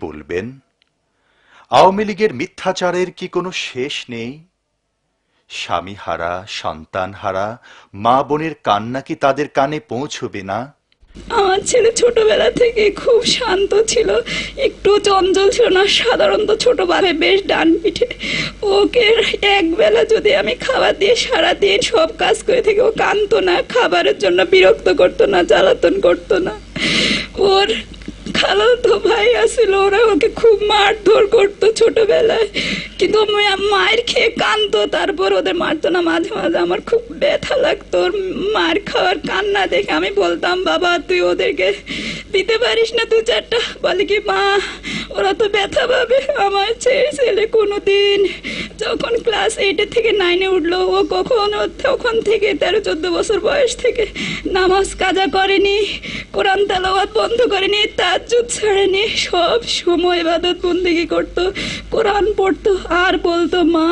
বলবেন, আওয়ামী লীগের মিথ্যাচারের কি কোনো শেষ নেই? স্বামী হারা সন্তান হারা মা বোনের কান্না কি তাদের কানে পৌঁছবে না? আমার ছেলে ছোটবেলা থেকে খুব শান্ত ছিল, একটু চঞ্চল ছিল না, সাধারণত ছোটবেলায় বেশ ডান পিঠে। ওকে একবেলা যদি আমি খাবার দিয়ে সারা দিয়ে সব কাজ করে থেকে, ও কানতো না, খাবারের জন্য বিরক্ত করতো না, জ্বালাতন করতো না। ওর খালাতো ভাই আসছিল ওরা ওকে খুব মারধর করতো ছোটবেলায়। কিন্তু মায়ের খেয়ে কানতো তারপর ওদের মারতো না, মাঝে মাঝে আমার খুব ব্যথা লাগতো, ওর মার খাওয়ার কান্না দেখে আমি বলতাম, বাবা, তুই ওদেরকে দিতে পারিস না দু চারটা? বলে কি, মা, ওরা তো ব্যথা পাবে, আমার ছেলে ছেলে কোনো দিন যখন ক্লাস এইটে থেকে নাইনে উঠল, ও কখনো তখন থেকে তেরো চোদ্দ বছর বয়স থেকে নামাজ কাজা করেনি। কোরআন তেলাওয়াত বন্ধ করেনি তাজ্জুদ ছাড়েনি সব সময় ইবাদত বন্দিগি করত, কোরআন পড়ত, আর বলতো, মা,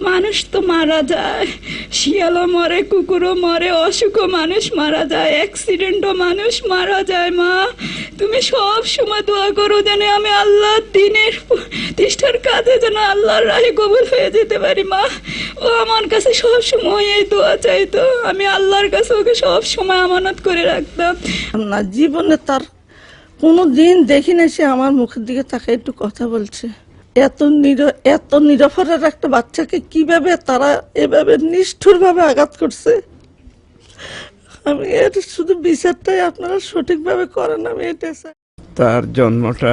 মানুষ তো মারা যায়, শিয়ালও মরে, কুকুরও মরে, অসুখও মানুষ মারা যায় অ্যাক্সিডেন্টও মানুষ মারা যায়, মা, তুমি সব সময় দোয়া করো যেন আমি আল্লাহ কাজে যেন আল্লাহর রাহে কবুল হয়ে যেতে পারি মা। ও আমার কাছে সব সময় এই দোয়া চাইতো। আমি আল্লাহর কাছে ওকে সব সময় আমানত করে রাখতাম। না জীবনে তার কোনো দিন দেখি না সে আমার মুখের দিকে তাকে একটু কথা বলছে। এত নির এত নিরফরের একটা বাচ্চাকে কীভাবে তারা এভাবে নিষ্ঠুর ভাবে আঘাত করছে? আমি এর শুধু বিচারটাই আপনারা সঠিকভাবে করেন আমি এটা তার জন্মটা